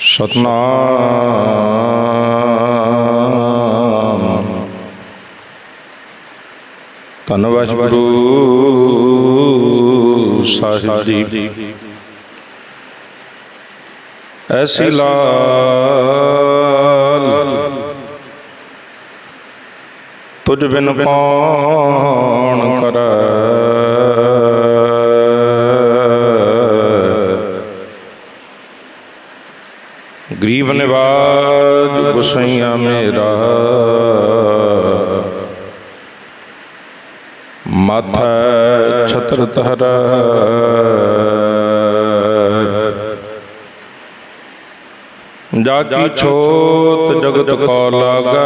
ਸਤਨਾਮ। ਧੰਨ ਵਾਹਿਗੁਰੂ ਸਾਹਿਬ ਜੀ। ਐਸੀ ਲਾਲ ਤੁਝ ਬਿਨ ਕੌਣ ਗਰੀਬ ਨਿਵਾਜ ਗੁਸਈਆ ਮੇਰਾ ਮਾਥੈ ਛਤਰ ਤਹਰ ਜਾ ਕੀ ਛੋਤ ਜਗਤ ਕੋ ਲਾਗੈ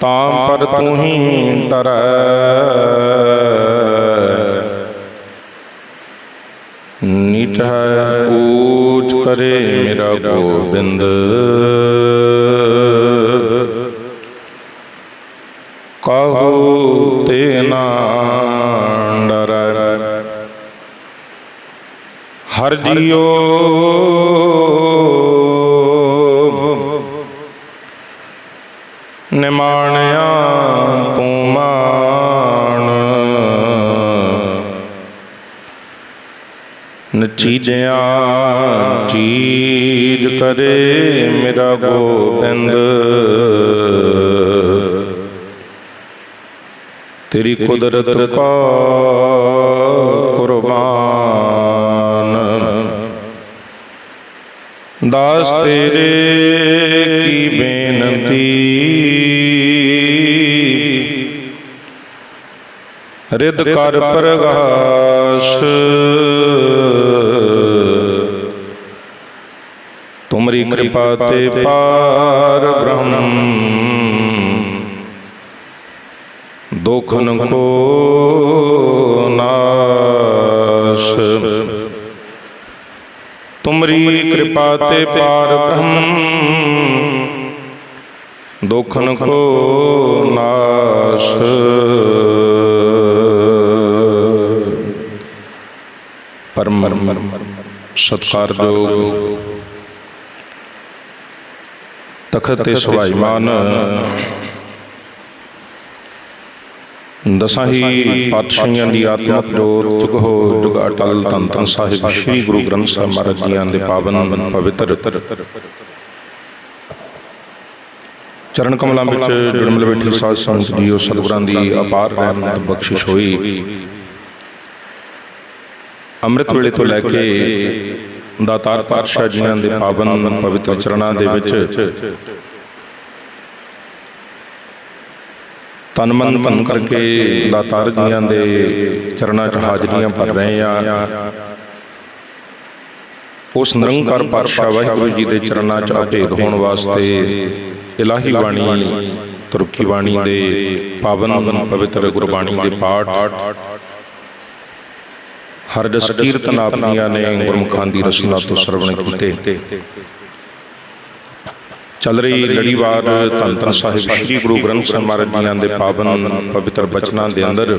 ਤਾਂ ਪਰ ਤੂੰ ਹੀ ਡਰੈ ਨੀਚ ਹੈ ਊਚ ਕਰੇ ਮੇਰਾ ਗੋਬਿੰਦ। ਕਹੂ ਤੇ ਨਾ ਡਰੈ। ਨਚੀਜਿਆ ਚੀਜ ਕਰੇ ਮੇਰਾ ਗੋਬਿੰਦ। ਤੇਰੀ ਕੁਦਰਤ ਕਾ ਕੁਰਬਾਨ। ਦਾਸ ਤੇਰੇ ਕੀ ਬੇਨਤੀ। ਰਿਦ ਕਰ ਪ੍ਰਗਾਸ਼। ਤੁਮਰੀ ਕਿਰਪਾ ਤੇ ਪਾਰ ਬ੍ਰਹਮ। ਦੋਖਨ ਕੋ ਨਾਸ਼। ਤੁਮਰੀ ਕਿਰਪਾ ਤੇ ਪਾਰ ਬ੍ਰਹਮ। ਦੋਖਨ ਕੋ ਨਾਸ਼। ਪਰਮ ਸਤਕਾਰਯੋਗ ਤਖਤ ਤੇ ਸੁਭਾਈਮਾਨ ਦਸਾਂ ਹੀ ਪਾਤਸ਼ਾਹੀਆਂ ਦੀ ਆਤਮਕ ਜੋਤ ਜੁਗ ਹੋ ਜੁਗ ਅਟਲ ਧੰਨ ਧੰਨ ਸਾਹਿਬ ਸ੍ਰੀ ਗੁਰੂ ਗ੍ਰੰਥ ਸਾਹਿਬ ਮਹਾਰਾਜ ਜੀਆਂ ਦੇ ਪਾਵਨ ਪਵਿੱਤਰ। ਚਰਨ ਕਮਲਾਂ ਵਿੱਚ ਜੁੜਮਲ ਬੈਠੀ ਸਾਧ ਸੰਗਤ ਜੀਓ ਸਤਿਗੁਰਾਂ ਦੀ ਅਪਾਰ ਰਹਿਮਤ ਬਖਸ਼ਿਸ਼ ਹੋਈ। ਅੰਮ੍ਰਿਤ ਵੇਲੇ ਤੋਂ ਲੈ ਕੇ ਦਾਤਾਰ ਪਾਤਸ਼ਾਹ ਜੀਆਂ ਦੇ ਪਾਵਨ ਪਵਿੱਤਰ ਚਰਨਾਂ ਦੇ ਵਿੱਚ ਤਨ ਮਨ ਧਨ ਕਰਕੇ ਦਾਤਾਰ ਜੀਆਂ ਦੇ ਚਰਨਾਂ 'ਚ ਹਾਜ਼ਰੀਆਂ ਭਰ ਰਹੇ ਆ। ਉਸ ਨਿਰੰਕਾਰ ਪਾਤਸ਼ਾਹ ਵਾਹਿਗੁਰੂ ਜੀ ਦੇ ਚਰਨਾਂ 'ਚ ਅਭੇਦ ਹੋਣ ਵਾਸਤੇ ਇਲਾਹੀ ਬਾਣੀ ਤੁਰਕੀ ਬਾਣੀ ਦੇ ਪਾਵਨ ਪਵਿੱਤਰ ਗੁਰਬਾਣੀ ਦੇ ਪਾਠ ਹਰ ਜਸ ਕੀਰਤਨ ਆਪਣੀਆਂ ਨੇ ਗੁਰਮੁਖਾਂ ਦੀ ਰਸਨਾ ਤੋਂ ਸਰਵਣ ਕੀਤੇ। ਚੱਲ ਰਹੀ ਲੜੀਵਾਰ ਧੰਨ ਧੰਨ ਸਾਹਿਬ ਸ੍ਰੀ ਗੁਰੂ ਗ੍ਰੰਥ ਸਾਹਿਬ ਮਹਾਰਾਜ ਜੀਆਂ ਦੇ ਪਾਵਨ ਪਵਿੱਤਰ ਬਚਨਾਂ ਦੇ ਅੰਦਰ।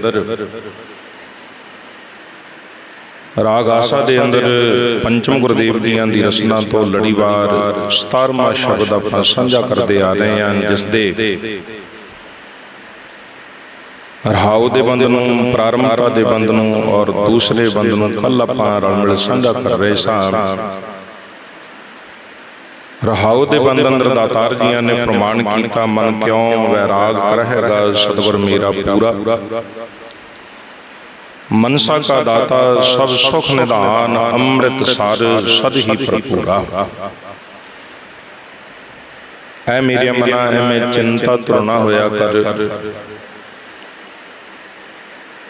ਰਾਗ ਆਸਾ ਦੇ ਅੰਦਰ ਪੰਚਮ ਗੁਰਦੇਵ ਜੀਆਂ ਦੀ ਰਸਨਾ ਤੋਂ ਲੜੀਵਾਰ 17ਵਾਂ ਸ਼ਬਦ ਆਪਾਂ ਸਾਂਝਾ ਕਰਦੇ ਆ ਰਹੇ ਹਾਂ ਜਿਸ ਦੇ ਰਹਾਉ ਦੇ ਬੰਦ ਨੂੰ ਪ੍ਰਾਰੰਭਤਾ ਦੇ ਬੰਦ ਨੂੰ ਔਰ ਦੂਸਰੇ ਬੰਦ ਨੂੰ ਕੱਲ ਆਪਾਂ ਰਲ ਮਿਲ ਸਾਂਝਾ ਕਰ ਰਹੇ ਸਾਂ। ਰਹਾਉ ਦੇ ਬੰਦ ਅੰਦਰ ਦਾਤਾਰ ਜੀਆਂ ਨੇ ਫਰਮਾਨ ਕੀਤਾ ਮਨ ਕਿਉਂ ਵੈਰਾਗ ਕਰਹਿਗਾ ਸਤਿਗੁਰ ਮੇਰਾ ਪੂਰਾ। ਮਨਸਾ ਕਾ ਦਾਤਾ ਸਭ ਸੁਖ ਨਿਧਾਨ ਅੰਮ੍ਰਿਤ ਸਾਰ ਸਦ ਹੀ ਭਰਪੂਰਾ। ਐ ਮੇਰੇ ਮਨਾ ਐਵੇਂ ਚਿੰਤਾ ਤੁਰਨਾ ਹੋਇਆ ਕਰ।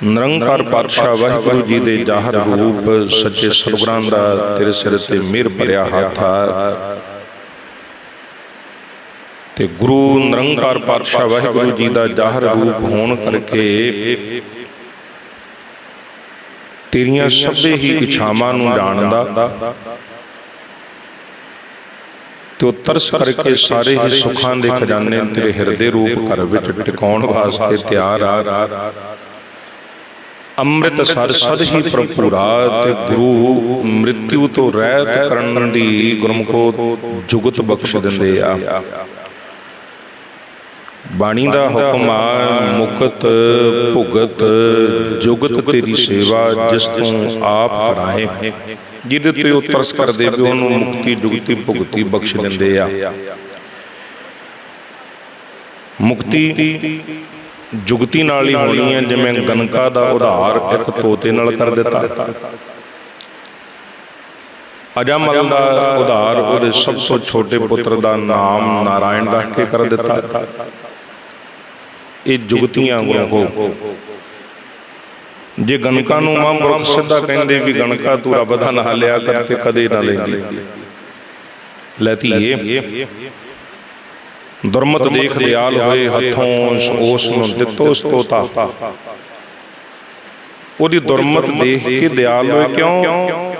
ਨਿਰੰਕਾਰ ਪਾਤਸ਼ਾਹ ਵਾਹਿਗੁਰੂ ਜੀ ਦੇ ਜ਼ਾਹਰ ਰੂਪ ਸੱਚੇ ਸਤਿਗੁਰਾਂ ਦਾ ਤੇਰੇ ਸਿਰ ਤੇ ਮਿਹਰ ਭਰਿਆ ਹੱਥ ਆ। ਤੇ ਗੁਰੂ ਨਿਰੰਕਾਰ ਪਾਤਸ਼ਾਹ ਵਾਹਿਗੁਰੂ ਜੀ ਦਾ ਜ਼ਾਹਰ ਰੂਪ ਹੋਣ ਕਰਕੇ ਤੇਰੀਆਂ ਸਭੇ ਹੀ ਇਛਾਵਾਂ ਨੂੰ ਜਾਣਦਾ ਤੇ ਉਹ ਤਰਸ ਕਰਕੇ ਸਾਰੇ ਹੀ ਸੁੱਖਾਂ ਦੇ ਖਜ਼ਾਨੇ ਤੇਰੇ ਹਿਰਦੇ ਰੂਪ ਘਰ ਵਿੱਚ ਟਿਕਾਉਣ ਵਾਸਤੇ ਤਿਆਰ ਆ। ਅੰਮ੍ਰਿਤ ਸਰ ਸਦ ਹੀ ਪ੍ਰਭੂਰਾ ਤੇ ਗੁਰੂ ਮ੍ਰਿਤਿਉ ਤੋਂ ਰਹਿਤ ਕਰਨ ਦੀ ਗੁਰਮੁਖੋ ਜੁਗਤ ਬਖਸ਼ ਦਿੰਦੇ ਆ। ਬਾਣੀ ਦਾ ਹੁਕਮ ਆ ਮੁਕਤ ਭੁਗਤ ਜੁਗਤ ਤੇਰੀ ਸੇਵਾ ਜਿਸ ਤੋਂ ਆਪ ਕਰਾਏ ਜਿਹਦੇ ਤੇ ਉਹ ਤਰਸ ਕਰਦੇ ਵੀ ਉਹਨੂੰ ਮੁਕਤੀ ਜੁਗਤੀ ਭੁਗਤੀ ਬਖਸ਼ ਦਿੰਦੇ ਆ। ਮੁਕਤੀ ਜੁਗਤੀ ਨਾਲ ਹੀ ਹੋਣੀ ਹੈ ਜਿਵੇਂ ਗਨਕਾ ਦਾ ਉਧਾਰ ਇੱਕ ਤੋਤੇ ਨਾਲ ਕਰ ਦਿੱਤਾ। ਅਜਾਮਲ ਦਾ ਉਧਾਰ ਉਹਦੇ ਸਭ ਤੋਂ ਛੋਟੇ ਪੁੱਤਰ ਦਾ ਨਾਮ ਨਾਰਾਇਣ ਰੱਖ ਕੇ ਕਰ ਦਿੱਤਾ। ਇਹ ਜੁਗਤੀਆਂ ਗੁਰੂ ਕੋ ਜੇ ਗਣਕਾ ਨੂੰ ਮਹਾਂਪੁਰਖ ਸਿੱਧਾ ਕਹਿੰਦੇ ਵੀ ਗਣਕਾ ਤੂੰ ਰੱਬ ਦਾ ਨਾਮ ਲਿਆ ਕਰ ਤੇ ਕਦੇ ਨਾ ਲੈਂਦੀ। ਲੈ ਧੀਏ, ਦੁਰਮਤ ਦੇਖ ਦਿਆਲ ਹੋਏ ਹੱਥੋਂ, ਉਸ ਨੂੰ ਦਿੱਤੋ ਸਤੋਤਾ। ਉਹਦੀ ਦੁਰਮਤ ਦੇਖ ਕੇ ਦਿਆਲ ਹੋਏ ਕਿਉਂ?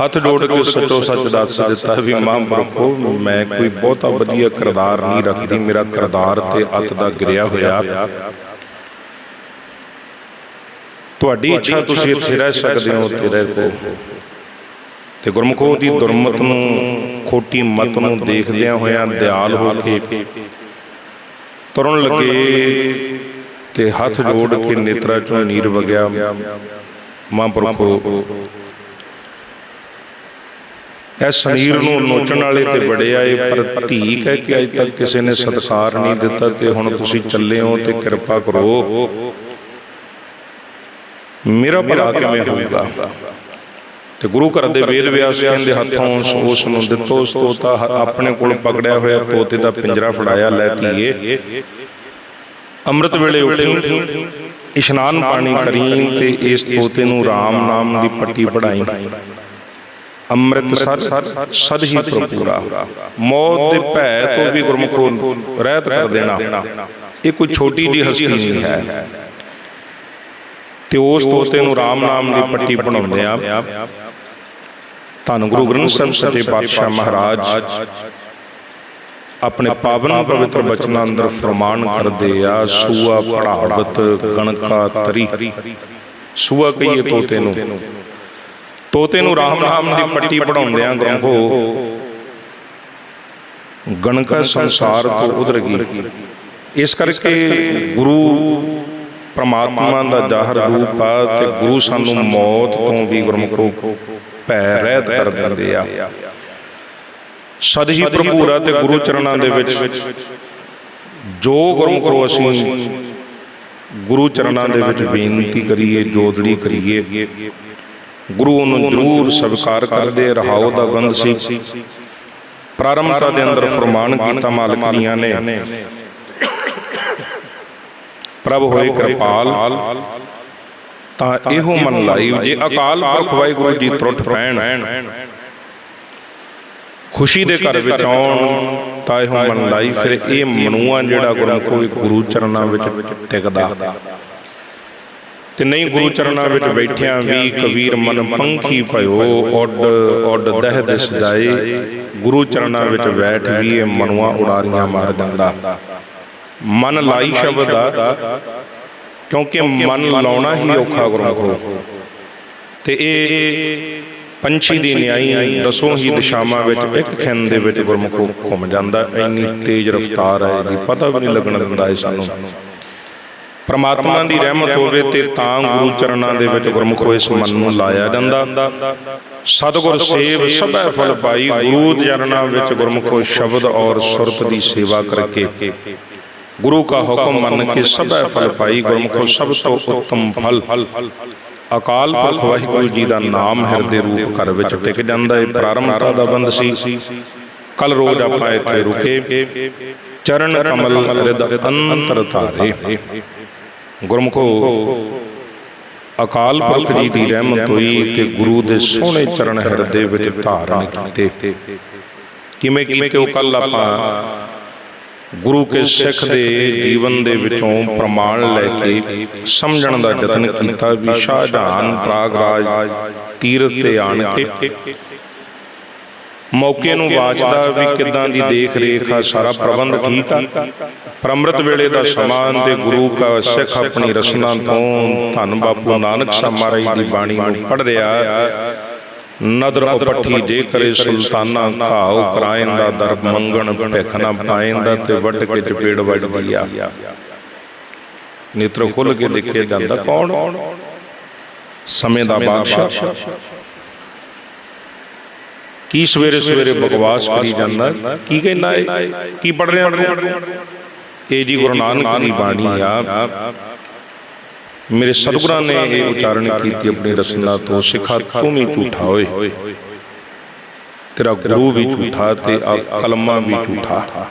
ਹੱਥ ਜੋੜ ਕੇ ਸੱਚੋ ਸੱਚ ਦੱਸ ਦਿੱਤਾ ਵੀ ਮਹਾਂਪੁਰਖੋ ਮੈਂ ਕੋਈ ਬਹੁਤਾ ਵਧੀਆ ਕਿਰਦਾਰ ਨਹੀਂ ਰੱਖਦੀ, ਮੇਰਾ ਕਿਰਦਾਰ ਤੇ ਅੱਤ ਦਾ ਗਿਰਿਆ ਹੋਇਆ। ਤੁਹਾਡੀ ਇੱਛਾ ਤੁਸੀਂ ਇੱਥੇ ਰਹਿ ਸਕਦੇ ਹੋ ਤੇ ਰਹਿ ਕੋ। ਤੇ ਗੁਰਮੁਖੋ ਦੀ ਦੁਰਮਤ ਨੂੰ, ਖੋਟੀ ਮਤ ਨੂੰ ਦੇਖਦਿਆਂ ਹੋਇਆਂ ਦਿਆਲ ਹੋ ਕੇ ਤੁਰਨ ਲੱਗੇ ਤੇ ਹੱਥ ਜੋੜ ਕੇ ਨੇਤਰਾ ਚੋਂ ਨੀਰ ਵਗਿਆ। ਮਹਾਂਪੁਰਖੋ ਇਸ ਸਰੀਰ ਨੂੰ ਨੋਚਣ ਵਾਲੇ ਤੇ ਬੜੇ ਆਏ ਪਰ ਧੀ ਕਹਿ ਕੇ ਅਜ ਤੱਕ ਕਿਸੇ ਨੇ ਸਤਿਕਾਰ ਨਹੀਂ ਦਿੱਤਾ ਤੇ ਹੁਣ ਤੁਸੀਂ ਚੱਲੇ ਹੋ ਤੇ ਕਿਰਪਾ ਕਰੋ। ਮੇਰਾ ਭਲਾ ਕਿਵੇਂ ਹੋਊਗਾ? ਤੇ ਗੁਰੂ ਘਰ ਦੇ ਵੇਦ ਵਿਆਸ ਕਹਿੰਦੇ ਹੱਥੋਂ ਉਸ ਨੂੰ ਦਿੱਤੋ ਤੋਤਾ ਆਪਣੇ ਕੋਲ ਪਕੜਿਆ ਹੋਇਆ ਤੋਤੇ ਦਾ ਪਿੰਜਰਾ ਫੜਾਇਆ ਲੈ ਧੀਏ। ਅੰਮ੍ਰਿਤ ਵੇਲੇ ਉੱਠੀ ਇਸ਼ਨਾਨ ਪਾਣੀ ਕਰੀ ਤੇ ਇਸ ਤੋਤੇ ਨੂੰ RAM ਨਾਮ ਦੀ ਪੱਟੀ ਪੜਾਈ ਅੰਮ੍ਰਿਤ ਸਦ ਹੀ ਪ੍ਰਪੂਰਾ ਮੌਤ ਦੇ ਭੈ ਤੋਂ ਵੀ ਗੁਰਮੁਖੋ ਰਹਿਤ ਕਰ ਦੇਣਾ। ਇਹ ਕੋਈ ਛੋਟੀ ਜੀ ਹਸਤੀ ਨਹੀਂ ਹੈ। ਤੇ ਉਸ ਤੋਤੇ ਨੂੰ RAM ਨਾਮ ਦੀ ਪੱਟੀ ਬਣਾਉਂਦੇ ਆ। ਧੰਨ ਗੁਰੂ ਗ੍ਰੰਥ ਸਾਹਿਬ ਸੱਚੇ ਪਾਤਸ਼ਾਹ ਮਹਾਰਾਜ। ਆਪਣੇ ਪਾਵਨ ਪਵਿੱਤਰ ਬਚਨਾਂ ਅੰਦਰ ਫਰਮਾਨ ਕਰਦੇ ਆ, ਸੂਆ ਪੜਾਵਤ ਕਣਕਾ ਤਰੀ। ਸੂਆ ਕਹੀਏ ਤੋਤੇ ਨੂੰ। ਤੋਤੇ ਨੂੰ ਰਾਮ ਨਾਮ ਦੀ ਪੱਟੀ ਪੜਾਉਂਦੇ ਆ ਗੁਰਮਖੋ ਗਣਕਾ ਸੰਸਾਰ ਤੋਂ ਉਧਰ ਗਈ। ਇਸ ਕਰਕੇ ਗੁਰੂ ਪ੍ਰਮਾਤਮਾ ਦਾ ਜ਼ਾਹਰ ਰੂਪ ਆ ਤੇ ਗੁਰੂ ਸਾਨੂੰ ਮੌਤ ਤੋਂ ਵੀ ਗੁਰਮਖੋ ਭੈ ਰਹਿਤ ਕਰ ਦਿੰਦੇ ਆ। ਸਦ ਹੀ ਪ੍ਰਭੂਰਾ ਤੇ ਗੁਰੂ ਚਰਨਾਂ ਦੇ ਵਿੱਚ। ਜੋ ਗੁਰਮਖੋ ਅਸੀਂ ਗੁਰੂ ਚਰਨਾਂ ਦੇ ਵਿੱਚ ਬੇਨਤੀ ਕਰੀਏ ਜੋਦੜੀ ਕਰੀਏ। ਗੁਰੂ ਨੂੰ ਜ਼ਰੂਰ ਸਵੀਕਾਰ ਕਰਦੇ ਰਹਾਉ ਦਾ ਬੰਦ ਸੀ। ਪ੍ਰਾਰੰਭਤਾ ਦੇ ਅੰਦਰ ਫਰਮਾਨ ਕੀਤਾ ਮਾਲਕ ਦੀਆਂ ਨੇ। ਪ੍ਰਭ ਹੋਏ ਕਿਰਪਾਲ, ਤਾਂ ਇਹੋ ਮਨ ਲਾਈ ਜੇ ਅਕਾਲ ਪੁਰਖ ਵਾਹਿਗੁਰੂ ਜੀ ਤਰੁੱਟ ਪੈਣ। ਖੁਸ਼ੀ ਦੇ ਘਰ ਵਿੱਚ ਆਉਣ, ਤਾਂ ਇਹੋ ਮਨ ਲਾਈ, ਫਿਰ ਇਹ ਮਨੂਆ ਜਿਹੜਾ ਗੁਰੂ ਗੁਰੂ ਚਰਨਾਂ ਵਿੱਚ ਟਿਕਦਾ। ਤੇ ਨਹੀਂ ਗੁਰੂ ਚਰਨਾਂ ਵਿੱਚ ਬੈਠਿਆਂ ਵੀ ਕਬੀਰ ਮਨ ਪੰਖੀ ਭਇਓ, ਉੱਡ ਉੱਡ ਦਹਿ ਦਿਸ ਜਾਏ। ਗੁਰੂ ਚਰਨਾਂ ਵਿੱਚ ਬੈਠ ਵੀ ਇਹ ਮਨਵਾ ਉਡਾਰੀਆਂ ਮਾਰ ਜਾਂਦਾ ਮਨ ਲਾਈ ਸ਼ਬਦ ਆ, ਕਿਉਂਕਿ ਮਨ ਲਾਉਣਾ ਹੀ ਔਖਾ ਗੁਰੂ ਤੇ ਇਹ ਪੰਛੀ ਦੀ ਨਿਆਈ ਦਸੋਂ ਹੀ ਦਿਸ਼ਾਵਾਂ ਵਿੱਚ ਇੱਕ ਖਿੰਨ ਦੇ ਵਿੱਚ ਗੁਰਮੁਖੋ ਘੁੰਮ ਜਾਂਦਾ। ਇੰਨੀ ਤੇਜ਼ ਰਫ਼ਤਾਰ ਹੈ ਇਹਦੀ ਪਤਾ ਵੀ ਨਹੀਂ ਲੱਗਣ ਦਿੰਦਾ ਇਹ ਸਾਨੂੰ। ਪਰਮਾਤਮਾ ਦੀ ਰਹਿਮਤ ਹੋਵੇ ਤੇ ਤਾਂ ਗੁਰੂ ਚਰਨਾਂ ਦੇ ਵਿੱਚ ਗੁਰਮੁਖੋ ਇਸ ਮਨ ਨੂੰ ਲਾਇਆ ਜਾਂਦਾ। ਸਤਿਗੁਰ ਸੇਵ ਸਭੈ ਫਲ ਪਾਈ ਗੁਰੂ ਚਰਨਾਂ ਵਿੱਚ ਗੁਰਮੁਖੋ ਸ਼ਬਦ ਔਰ ਸੁਰਤ ਦੀ ਸੇਵਾ ਕਰਕੇ। ਗੁਰੂ ਕਾ ਹੁਕਮ ਮੰਨ ਕੇ ਸਭੈ ਫਲ ਪਾਈ ਗੁਰਮੁਖੋ ਸਭ ਤੋਂ ਉੱਤਮ ਫਲ। ਅਕਾਲ ਪੁਰਖ ਵਾਹਿਗੁਰੂ ਜੀ ਦਾ ਨਾਮ ਹਿਰਦੇ ਰੂਪ ਘਰ ਵਿੱਚ ਟਿਕ ਜਾਂਦਾ। ਹੈ ਪ੍ਰਾਰੰਭਤਾ ਦਾ ਬੰਦ ਸੀ। ਕੱਲ ਰੋਜ਼ ਆਪਾਂ ਇੱਥੇ ਰੁਕੇ। ਚਰਨ ਕਮਲ ਰਿਦ ਅੰਤਰ ਧਾਰੇ ਗੁਰਮੁਖੋ, ਅਕਾਲ ਪੁਰਖ ਜੀ ਦੀ ਰਹਿਮਤ ਹੋਈ ਤੇ ਗੁਰੂ ਦੇ ਸੋਹਣੇ ਚਰਨ ਹਿਰਦੇ ਵਿੱਚ ਧਾਰਨ ਕੀਤੇ। ਕਿਵੇਂ ਕੀਤੇ ਉਹ ਕੱਲ ਆਪਾਂ ਗੁਰੂ ਕੇ ਸਿੱਖ ਦੇ ਜੀਵਨ ਦੇ ਵਿੱਚੋਂ ਪ੍ਰਮਾਣ ਲੈ ਕੇ ਸਮਝਣ ਦਾ ਯਤਨ ਕੀਤਾ ਵੀ ਸ਼ਾਹਜਹਾਨ ਪ੍ਰਾਗਰਾਜ ਤੀਰਥ ਤੇ ਆਣ ਕੇ ਮੌਕੇ ਨੂੰ ਵਾਚਦਾ ਵੀ ਕਿਦਾਂ ਦੀ ਦੇਖ ਰੇਖ ਆ, ਸਾਰਾ ਪ੍ਰਬੰਧ ਠੀਕ ਆ। ਪਰ ਅੰਮ੍ਰਿਤ ਵੇਲੇ ਦਾ ਸਮਾਨ ਤੇ ਗੁਰੂ ਕਾ ਸਿੱਖ ਆਪਣੀ ਰਸਨਾ ਤੋਂ ਧੰਨ ਬਾਪੂ ਨਾਨਕ ਸਾਹਿਬ ਮਹਾਰਾਜ ਦੀ ਬਾਣੀ ਨੂੰ ਪੜ ਰਿਹਾ ਨਦਰ ਉਪੱਠੀ ਜੇ ਕਰੇ ਸੁਲਤਾਨਾ ਘਾਉ ਕਰਾਇਨ ਦਾ ਦਰ ਮੰਗਣ ਭਿਖ ਨਾ ਪਾਇਨ ਦਾ ਤੇ ਵੱਢ ਕੇ ਚਪੇੜ ਵੱਜਦੀ ਆ। ਨੇਤਰ ਖੁੱਲ ਕੇ ਦੇਖਿਆ ਜਾਂਦਾ। ਕੌਣ? ਸਮੇਂ ਦਾ ਬਾਦਸ਼ਾਹ। ਕੀ ਸਵੇਰੇ ਸਵੇਰੇ ਬਕਵਾਸ ਕਰੀ ਜਾਂਦਾ? ਕੀ ਕਹਿੰਦਾ ਏ? ਕੀ ਪੜ ਰਿਹਾ? ਤੂੰ ਇਹ ਜੀ ਗੁਰੂ ਨਾਨਕ ਦੀ ਬਾਣੀ ਆ। ਮੇਰੇ ਸਤਿਗੁਰਾਂ ਨੇ ਇਹ ਉਚਾਰਨ ਕੀਤੀ ਆਪਣੀ ਰਸਨਾ ਤੋਂ। ਸਿੱਖਾ, ਤੂੰ ਵੀ ਝੂਠਾ ਓਏ। ਤੇਰਾ ਗੁਰੂ ਵੀ ਝੂਠਾ ਤੇ ਆ ਕਲਮਾ ਵੀ ਝੂਠਾ।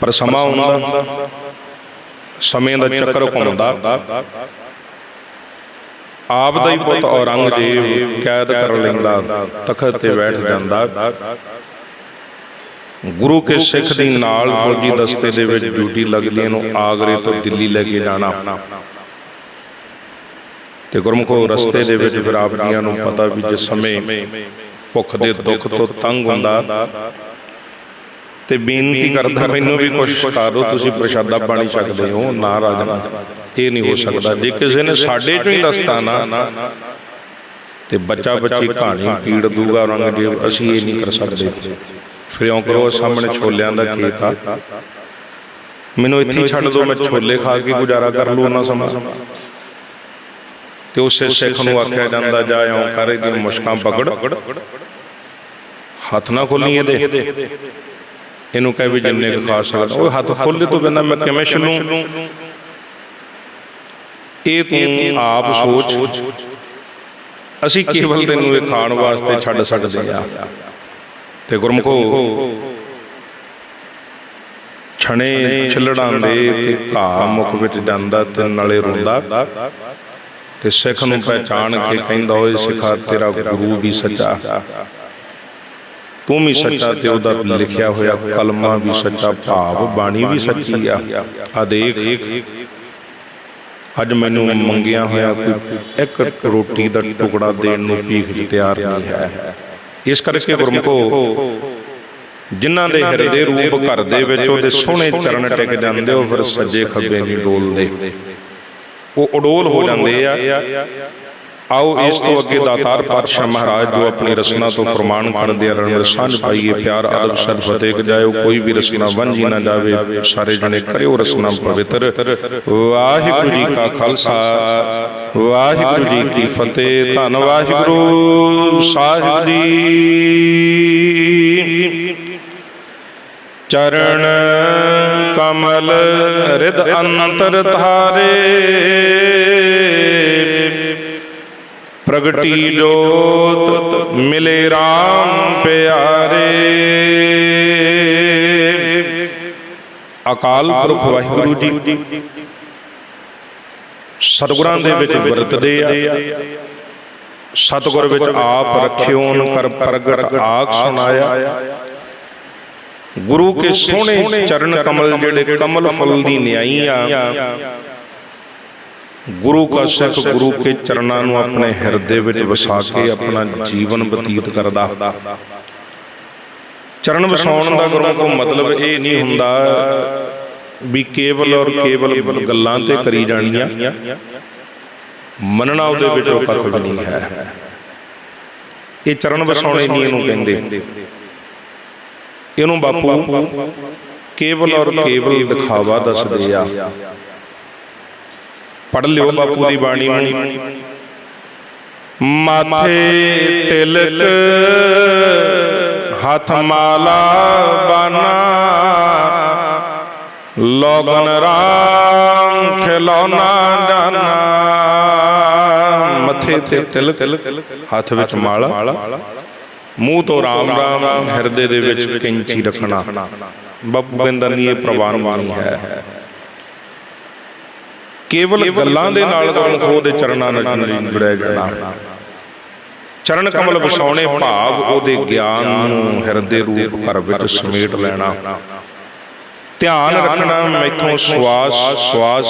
ਪਰ ਸਮਾਂ ਹੁੰਦਾ, ਸਮੇਂ ਦਾ ਚੱਕਰ ਘੁੰਮਦਾ। ਆਪ ਦਾ ਹੀ ਪੁੱਤ ਔਰੰਗਜ਼ੇਬ ਕੈਦ ਕਰ ਲੈਂਦਾ, ਤਖਤ ਤੇ ਬੈਠ ਜਾਂਦਾ। ਗੁਰੂ ਕੇ ਸਿੱਖ ਦੀ ਨਾਲ ਫੌਜੀ ਦਸਤੇ ਦੇ ਵਿੱਚ ਡਿਊਟੀ ਲੱਗਦੀ ਨੂੰ ਆਗਰੇ ਤੋਂ ਦਿੱਲੀ ਲੈ ਕੇ ਜਾਣਾ। ਤੇ ਗੁਰਮੁਖੋ ਰਸਤੇ ਦੇ ਵਿੱਚ ਫਿਰ ਆਪ ਜੀਆਂ ਨੂੰ ਪਤਾ ਵੀ ਜਿਸ ਸਮੇਂ ਭੁੱਖ ਦੇ ਦੁੱਖ ਤੋਂ ਤੰਗ ਹੁੰਦਾ ਤੇ ਬੇਨਤੀ ਕਰਦਾ ਮੈਨੂੰ ਵੀ ਕੁਝ ਕਰੋ ਤੁਸੀਂ ਪ੍ਰਸ਼ਾਦਾ ਪਾਣੀ ਛਕਦੇ ਹੋ ਨਾ ਰਾਜਨਾ ਇਹ ਨਹੀਂ ਹੋ ਸਕਦਾ। ਜੇ ਕਿਸੇ ਨੇ ਸਾਡੇ ਚੋਂ ਹੀ ਰਸਤਾ ਨਾ ਤੇ ਬੱਚਾ ਬੱਚੀ ਕਹਾਣੀ ਪੀੜ ਦੂਗਾ ਔਰੰਗਜ਼ੇਬ ਅਸੀਂ ਇਹ ਨਹੀਂ ਕਰ ਸਕਦੇ। ਫਿਰ ਕਰੋ ਸਾਹਮਣੇ ਛੋਲਿਆਂ ਦਾ ਖੇਤ ਆ। ਮੈਨੂੰ ਇੱਥੇ ਛੱਡ ਦਿਓ ਮੈਂ ਛੋਲੇ ਖਾ ਕੇ ਗੁਜ਼ਾਰਾ ਕਰ ਲੂ ਉਹਨਾਂ ਸਮਾਂ। ਤੇ ਉਸੇ ਸਿੱਖ ਨੂੰ ਆਖਿਆ ਜਾਂਦਾ ਜਾ ਇਉਂ ਕਰ ਇਹਦੀਆਂ ਮੁਸ਼ਕਾਂ ਪਕੜ। ਹੱਥ ਨਾ ਖੋਲੀ ਇਹਦੇ। ਇਹਨੂੰ ਕਹੇ ਵੀ ਜਿੰਨੇ ਕੁ ਖਾ ਸਕਦਾ ਉਹ ਹੱਥ ਖੋਲੇ ਤੋਂ ਬਿਨਾਂ ਮੈਂ ਕਿਵੇਂ ਛੱਲੂ ਇਹ ਤੂੰ ਆਪ ਸੋਚ। ਅਸੀਂ ਕੇਵਲ ਤੈਨੂੰ ਇਹ ਖਾਣ ਵਾਸਤੇ ਛੱਡ ਸਕਦੇ ਆ। ਤੇ ਗੁਰਮਖੋ ਛਣੇ ਛਿਲੜਾਂ ਦੇ ਤੇ ਘਾਹ ਮੁਖ ਵਿੱਚ ਜਾਂਦਾ ਤੇ ਨਾਲੇ ਰੋਂਦਾ। ਤੇ ਸਿੱਖ ਨੂੰ ਪਹਿਚਾਣ ਕੇ ਕਹਿੰਦਾ ਓਏ ਸਿੱਖਾ, ਤੇਰਾ ਗੁਰੂ ਵੀ ਸੱਚਾ। ਤੂੰ ਵੀ ਸੱਚਾ ਤੇ ਉਹਦਾ ਲਿਖਿਆ ਹੋਇਆ ਕਲਮਾ ਵੀ ਸੱਚਾ, ਭਾਵ ਬਾਣੀ ਵੀ ਸੱਚੀ ਆ। ਆ ਦੇਖ। ਅੱਜ ਮੈਨੂੰ ਮੰਗਿਆ ਹੋਇਆ ਕੋਈ ਇੱਕ ਰੋਟੀ ਦਾ ਟੁਕੜਾ ਦੇਣ ਨੂੰ ਭੀਖ ਤਿਆਰ ਨਹੀਂ ਹੈ। ਇਸ ਕਰਕੇ ਗੁਰਮਖੋ ਜਿਨ੍ਹਾਂ ਦੇ ਹਿਰਦੇ ਰੂਪ ਘਰ ਦੇ ਵਿੱਚ ਉਹਦੇ ਸੋਹਣੇ ਚਰਨ ਟਿਕ ਜਾਂਦੇ ਉਹ ਫਿਰ ਸੱਜੇ ਖੱਬੇ ਨਹੀਂ ਡੋਲਦੇ ਉਹ ਉਡੋਲ ਹੋ ਜਾਂਦੇ ਆ। ਆਓ ਇਸ ਤੋਂ ਅੱਗੇ ਦਾਤਾਰ ਪਾਤਸ਼ਾਹ ਮਹਾਰਾਜ ਜੋ ਆਪਣੀ ਰਸਨਾ ਤੋਂ ਫਰਮਾਨ ਕਰਦੇ ਆ ਰਣ ਸਾਂਝ ਪਾਈਏ ਪਿਆਰ ਅਦਬ ਸਦ ਫਤਿਹ ਗਜਾਇਓ ਕੋਈ ਵੀ ਰਸਨਾ ਵੰਜੀ ਨਾ ਜਾਵੇ ਸਾਰੇ ਜਣੇ ਕਰਿਓ ਰਸਨਾ ਪਵਿੱਤਰ। ਵਾਹਿਗੁਰੂ ਜੀ ਕਾ ਖਾਲਸਾ। ਵਾਹਿਗੁਰੂ ਜੀ ਕੀ ਫਤਿਹ। ਧੰਨ ਵਾਹਿਗੁਰੂ। ਸਾਹਿਬ ਜੀ। ਚਰਨ ਕਮਲ ਰਿਦ ਅੰਤਰ ਧਾਰੇ। ਪ੍ਰਗਟੀ ਜੋਤ ਮਿਲੇ RAM ਪਿਆਰੇ। ਅਕਾਲ ਪੁਰਖ ਵਾਹਿਗੁਰੂ ਜੀ, ਸਤਿਗੁਰਾਂ ਦੇ ਵਿੱਚ ਵਰਤਦੇ ਆ। ਸਤਿਗੁਰ ਵਿੱਚ ਆਪ ਰੱਖਿਓਨ ਕਰ ਪ੍ਰਗਟ ਆਖ ਸੁਣਾਇਆ। ਗੁਰੂ ਕੇ ਸੋਹਣੇ ਚਰਨ ਕਮਲ ਜਿਹੜੇ ਕਮਲ ਫਲ ਦੀ ਨਿਆਈ ਆ ਗੁਰੂ ਕਾ ਸਿੱਖ ਗੁਰੂ ਕੇ ਚਰਨਾਂ ਨੂੰ ਆਪਣੇ ਹਿਰਦੇ ਵਿੱਚ ਵਸਾ ਕੇ ਆਪਣਾ ਜੀਵਨ ਬਤੀਤ ਕਰਦਾ। ਚਰਨ ਵਸਾਉਣ ਦਾ ਗੁਰੂ ਮਤਲਬ ਇਹ ਨਹੀਂ ਹੁੰਦਾ ਵੀ ਕੇਵਲ ਔਰ ਕੇਵਲ ਗੱਲਾਂ ਤੇ ਕਰੀ ਜਾਣੀਆਂ। ਮੰਨਣਾ ਉਹਦੇ ਵਿੱਚ ਕੱਖ ਵੀ ਨਹੀਂ ਹੈ। ਇਹ ਚਰਨ ਵਸਾਉਣੇ ਨਹੀਂ ਇਹਨੂੰ ਕਹਿੰਦੇ। ਇਹਨੂੰ ਬਾਪੂ ਕੇਵਲ ਔਰ ਕੇਵਲ ਦਿਖਾਵਾ ਦੱਸਦੇ ਆ। ਪੜ ਲਿਓ ਬਾਪੂ ਦੀ ਬਾਣੀ ਨੂੰ। ਮਾਥੇ ਤਿਲਕ ਹੱਥ ਮਾਲਾ ਬਾਨਾ। ਲੋਗਨ ਰਾਮ ਖਿਲੌਣਾ ਜਾਨਾ ਮੱਥੇ ਤੇ ਤਿਲਕ ਹੱਥ ਵਿੱਚ ਮਾਲਾ। ਮੂੰਹ ਤੋਂ ਰਾਮ ਰਾਮ ਹਿਰਦੇ ਦੇ ਵਿੱਚ ਕੈਂਚੀ ਰੱਖਣਾ। ਬਾਪੂ ਕਹਿੰਦਾ ਨਹੀਂ ਇਹ ਪ੍ਰਵਾਨ ਨਹੀਂ ਹੈ। ਕੇਵਲ ਗੱਲਾਂ ਦੇ ਨਾਲ ਗੁਰਮੁਖੋ ਦੇ ਚਰਨਾਂ ਨਾਲ ਜੁੜਿਆ ਜਾਣਾ ਚਰਨ ਕਮਲ ਵਿਛਾਉਣੇ ਭਾਵ ਉਹਦੇ ਗਿਆਨ ਨੂੰ ਹਿਰਦੇ ਰੂਪ ਘਰ ਵਿੱਚ ਸਮੇਟ ਲੈਣਾ। ਧਿਆਨ ਰੱਖਣਾ ਮੈਥੋਂ ਸਵਾਸ ਸਵਾਸ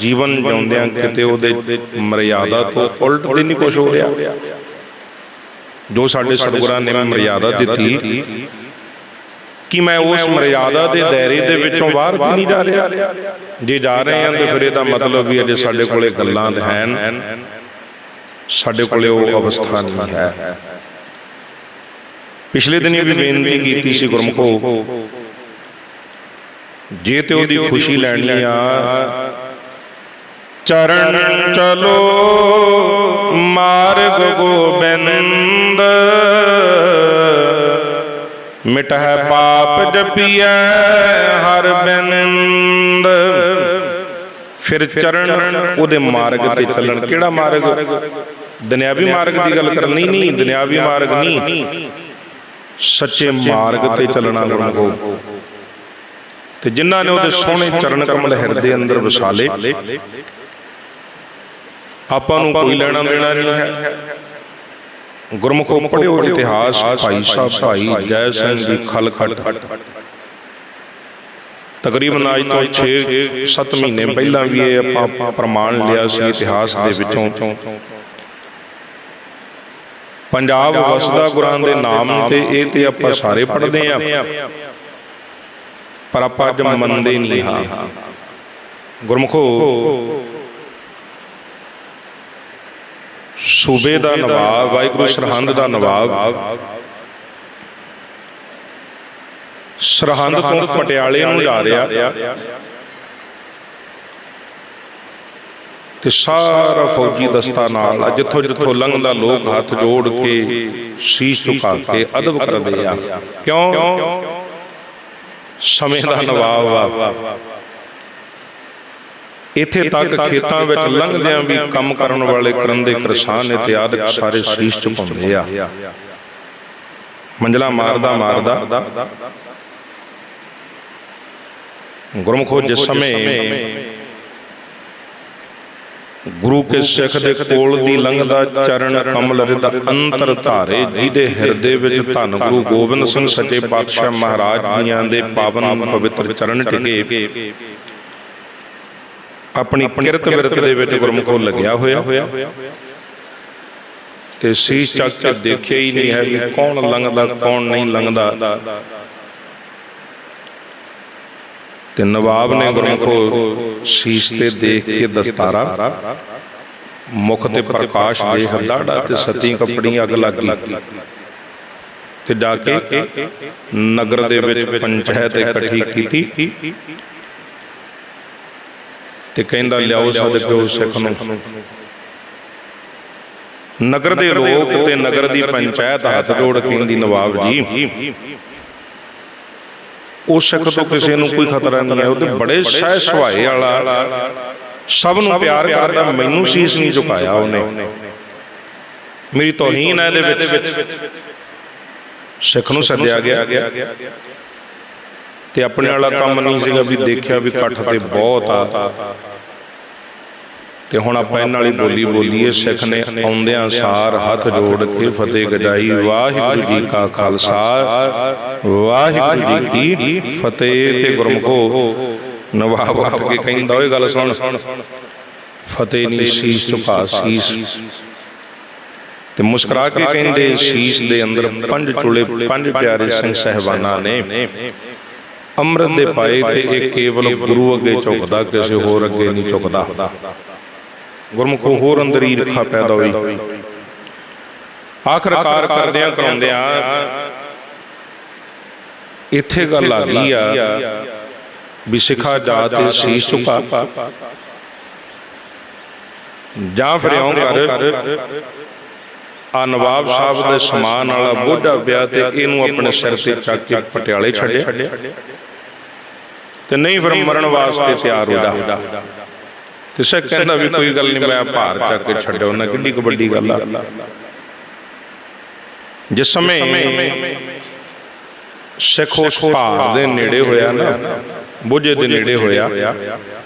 ਜੀਵਨ ਜਿਉਂਦਿਆਂ ਕਿਤੇ ਉਹਦੇ ਮਰਿਆਦਾ ਤੋਂ ਉਲਟ ਤੇ ਨਹੀਂ ਕੁਝ ਹੋ ਰਿਹਾ। ਜੋ ਸਾਡੇ ਸਤਿਗੁਰਾਂ ਨੇ ਮਰਿਆਦਾ ਦਿੱਤੀ ਕਿ ਮੈਂ ਉਸ ਮਰਿਆਦਾ ਦੇ ਦਾਇਰੇ ਦੇ ਵਿੱਚੋਂ ਬਾਹਰ ਤਾਂ ਨਹੀਂ ਜਾ ਰਿਹਾ? ਜੇ ਜਾ ਰਹੇ ਹਾਂ ਤਾਂ ਫਿਰ ਇਹਦਾ ਮਤਲਬ ਵੀ ਅਜੇ ਸਾਡੇ ਕੋਲੇ ਗੱਲਾਂ ਤੇ ਹਨ ਸਾਡੇ ਕੋਲੇ ਉਹ ਅਵਸਥਾ ਨਹੀਂ ਹੈ। ਪਿਛਲੇ ਦਿਨੀ ਵੀ ਬੇਨਤੀ ਕੀਤੀ ਸੀ ਗੁਰਮਖੋ। ਜੇ ਤੇ ਉਹਦੀ ਖੁਸ਼ੀ ਲੈਣੀ ਆ ਚਰਨ ਚਲੋ ਮਾਰਗ ਗੋਬਿੰਦ। ਮਿਟਹਿ ਪਾਪ ਜਪੀਐ ਹਰ ਬਿਨੰਦ। ਫਿਰ ਚਰਨ ਉਹਦੇ ਮਾਰਗ ਤੇ ਚੱਲਣ। ਕਿਹੜਾ ਮਾਰਗ? ਦੁਨਿਆਵੀ ਮਾਰਗ ਦੀ ਗੱਲ ਕਰਨੀ ਨਹੀਂ, ਦੁਨਿਆਵੀ ਮਾਰਗ ਨਹੀਂ। ਸੱਚੇ ਮਾਰਗ ਤੇ ਚੱਲਣਾ ਗੁਰਮਖੋ ਤੇ ਜਿਨ੍ਹਾਂ ਨੇ ਉਹਦੇ ਸੋਹਣੇ ਚਰਨ ਕਮਲ ਹਿਰਦੇ ਅੰਦਰ ਵਸਾਲੇ, ਆਪਾਂ ਨੂੰ ਕੋਈ ਲੈਣਾ ਦੇਣਾ ਨਹੀਂ ਹੈ। ਗੁਰਮੁਖੋ ਪੜਿਓ ਇਤਿਹਾਸ ਭਾਈ ਸਾਹਿਬ ਭਾਈ ਜੈ ਸਿੰਘ ਦੀ ਖਲ ਖਟ ਤਕਰੀਬਨ ਅੱਜ ਤੋਂ 6 7 ਮਹੀਨੇ ਪਹਿਲਾਂ ਵੀ ਇਹ ਆਪਾਂ ਪ੍ਰਮਾਣ ਲਿਆ ਸੀ ਇਤਿਹਾਸ ਦੇ ਵਿੱਚੋਂ। ਪੰਜਾਬ ਵਸਦਾ ਗੁਰਾਂ ਦੇ ਨਾਮ ਤੇ ਇਹ ਤੇ ਆਪਾਂ ਸਾਰੇ ਪੜ੍ਹਦੇ ਆ ਪਰ ਆਪਾਂ ਅੱਜ ਮੰਨਦੇ ਨਹੀਂ ਹਾਂ। ਗੁਰਮੁਖੋ ਸੂਬੇ ਦਾ ਨਵਾਬ ਵਾਹਿਗੁਰੂ ਸਰਹੰਦ ਦਾ ਨਵਾਬ। ਸਰਹੰਦ ਤੋਂ ਪਟਿਆਲੇ ਨੂੰ ਜਾ ਰਿਹਾ। ਤੇ ਸਾਰਾ ਫੌਜੀ ਦਸਤਾ ਨਾਲ ਜਿੱਥੋਂ ਜਿੱਥੋਂ ਲੰਘਦਾ ਲੋਕ ਹੱਥ ਜੋੜ ਕੇ ਸੀਸ ਝੁਕਾ ਕੇ ਅਦਬ ਕਰਦੇ ਆ। ਕਿਉਂ? ਸਮੇਂ ਦਾ ਨਵਾਬ ਆ। ਇੱਥੇ ਤੱਕ ਖੇਤਾਂ ਵਿੱਚ ਲੰਘਦਿਆਂ ਵੀ ਕੰਮ ਕਰਨ ਵਾਲੇ ਕਰੰਦੇ ਕਿਸਾਨ ਇਤਿਆਦਿਕ ਸਾਰੇ ਸੀਸ ਝੁਕਾਉਂਦੇ ਆ। ਮੰਜਲਾ ਮਾਰਦਾ ਮਾਰਦਾ ਗੁਰਮਖੋ ਜਿਸ ਸਮੇਂ ਗੁਰੂ ਕੇ ਸਿੱਖ ਦੇ ਕੋਲ ਦੀ ਲੰਘਦਾ ਚਰਨ ਕਮਲ ਰਿਦ ਅੰਤਰ ਧਾਰੇ ਜਿਹਦੇ ਹਿਰਦੇ ਵਿੱਚ ਧੰਨ ਗੁਰੂ ਗੋਬਿੰਦ ਸਿੰਘ ਸੱਚੇ ਪਾਤਸ਼ਾਹ ਮਹਾਰਾਜ ਜੀਆਂ ਦੇ ਪਾਵਨ ਪਵਿੱਤਰ ਚਰਨ ਟਿਕੇ। ਆਪਣੀ ਕਿਰਤ ਵਿਰਤ ਦੇ ਵਿੱਚ ਗੁਰਮੁਖੋ ਲੱਗਿਆ ਹੋਇਆ। ਤੇ ਸੀਸ ਚੱਕ ਕੇ ਦੇਖਿਆ ਹੀ ਨਹੀਂ ਹੈ ਵੀ ਕੌਣ ਲੰਘਦਾ, ਕੌਣ ਨਹੀਂ ਲੰਘਦਾ। ਤੇ ਨਵਾਬ ਨੇ ਗੁਰਮੁਖੋ ਸੀਸ ਤੇ ਦੇਖ ਕੇ ਦਸਤਾਰਾ, ਮੁਖ ਤੇ ਪ੍ਰਕਾਸ਼ ਦੇਖ ਦਾੜਾ ਤੇ ਸਤੀ ਕਪੜੀ ਅੱਗ ਲੱਗ ਗਈ। ਤੇ ਜਾ ਕੇ ਨਗਰ ਦੇ ਵਿੱਚ ਪੰਚਾਇਤ ਇਕੱਠੀ ਕੀਤੀ। ਤੇ ਕਹਿੰਦਾ ਲਿਆਓ ਸਾਡੇ ਪਿਓ ਸਿੱਖ ਨੂੰ। ਨਗਰ ਦੇ ਲੋਕ ਤੇ ਨਗਰ ਦੀ ਪੰਚਾਇਤ ਹੱਥ ਜੋੜ ਕਹਿੰਦੀ ਨਵਾਬ ਜੀ ਉਹ ਸਿੱਖ ਤੋਂ ਕਿਸੇ ਨੂੰ ਕੋਈ ਖਤਰਾ ਨਹੀਂ ਹੈ। ਉਹ ਤੇ ਬੜੇ ਸਹਿ ਸੁਭਾਏ ਵਾਲਾ ਸਭ ਨੂੰ ਪਿਆਰ ਕਰਦਾ ਮੈਨੂੰ ਸੀਸ ਨਹੀਂ ਝੁਕਾਇਆ ਉਹਨੇ। ਮੇਰੀ ਤੋਹੀਨ ਹੈ ਇਹਦੇ ਵਿੱਚ। ਸਿੱਖ ਨੂੰ ਸੱਦਿਆ ਗਿਆ। ਤੇ ਆਪਣੇ ਵਾਲਾ ਕੰਮ ਨਹੀਂ ਸੀਗਾ ਵੀ ਦੇਖਿਆ ਵੀ ਇਕੱਠ ਤੇ ਬਹੁਤ ਆ। ਤੇ ਹੁਣ ਆਪਾਂ ਇਹਨਾਂ ਵਾਲੀ ਬੋਲੀ ਬੋਲੀਏ ਸਿੱਖ ਨੇ ਆਉਂਦਿਆਂ ਸਾਰ ਹੱਥ ਜੋੜ ਕੇ ਫਤਿਹ ਗਜਾਈ ਵਾਹਿਗੁਰੂ ਜੀ ਕਾ ਖਾਲਸਾ। ਵਾਹਿਗੁਰੂ ਜੀ ਕੀ ਫਤਿਹ ਤੇ ਗੁਰਮਖੋ। ਨਵਾਬ ਉੱਠ ਕੇ ਕਹਿੰਦਾ ਓਏ ਗੱਲ ਸੁਣ। ਫਤਿਹ ਨਹੀਂ ਸੀਸ ਝੁਕਾ ਸੀਸ ਤੇ ਮੁਸਕਰਾ ਕੇ ਕਹਿੰਦੇ ਸੀਸ ਦੇ ਅੰਦਰ ਪੰਜ ਚੁਲੇ ਪੰਜ ਪਿਆਰੇ ਸਿੰਘ ਸਹਿਬਾਨਾਂ ਨੇ। ਅੰਮ੍ਰਿਤ ਦੇ ਪਾਏ ਤੇ ਇਹ ਕੇਵਲ ਗੁਰੂ ਅੱਗੇ ਝੁਕਦਾ, ਕਿਸੇ ਹੋਰ ਅੱਗੇ ਨਹੀਂ ਝੁਕਦਾ। ਗੁਰਮੁਖੋ ਹੋਰ ਅੰਦਰ ਹੀ ਰਖਾ ਪੈਦਾ ਹੋਈ। ਆਖਰਕਾਰ ਕਰਦਿਆਂ ਕਰਾਉਂਦਿਆਂ ਇੱਥੇ ਗੱਲ ਆ ਗਈ ਆ ਵੀ ਸਿੱਖਾ ਜਾ ਤੇ ਸੀਸ ਝੁਕਾ। ਜਾਂ ਫਿਰ ਕਰ, ਆ ਨਵਾਬ ਸਾਹਿਬ ਦੇ ਸਮਾਨ ਵਾਲਾ ਬੋਝਾ ਵਿਆਹ ਤੇ ਇਹਨੂੰ ਆਪਣੇ ਸਿਰ ਤੇ ਚੱਕ ਕੇ ਪਟਿਆਲੇ ਛੱਡਿਆ। ਤੇ ਨਹੀਂ ਫਿਰ ਮਰਨ ਵਾਸਤੇ ਤਿਆਰ ਹੋ ਜਾ ਤੇ ਸਿੱਖ ਕਹਿੰਦਾ ਵੀ ਕੋਈ ਗੱਲ ਨਹੀਂ ਮੈਂ ਭਾਰ ਚੱਕ ਕੇ ਛੱਡਿਆ ਉਹਨਾਂ ਕਿੰਨੀ ਕੁ ਵੱਡੀ ਗੱਲ ਆ। ਜਿਸ ਸਮੇਂ ਸਿੱਖ ਉਸ ਭਾਰ ਦੇ ਨੇੜੇ ਹੋਇਆ ਨਾ ਬੋਝੇ ਦੇ ਨੇੜੇ ਹੋਇਆ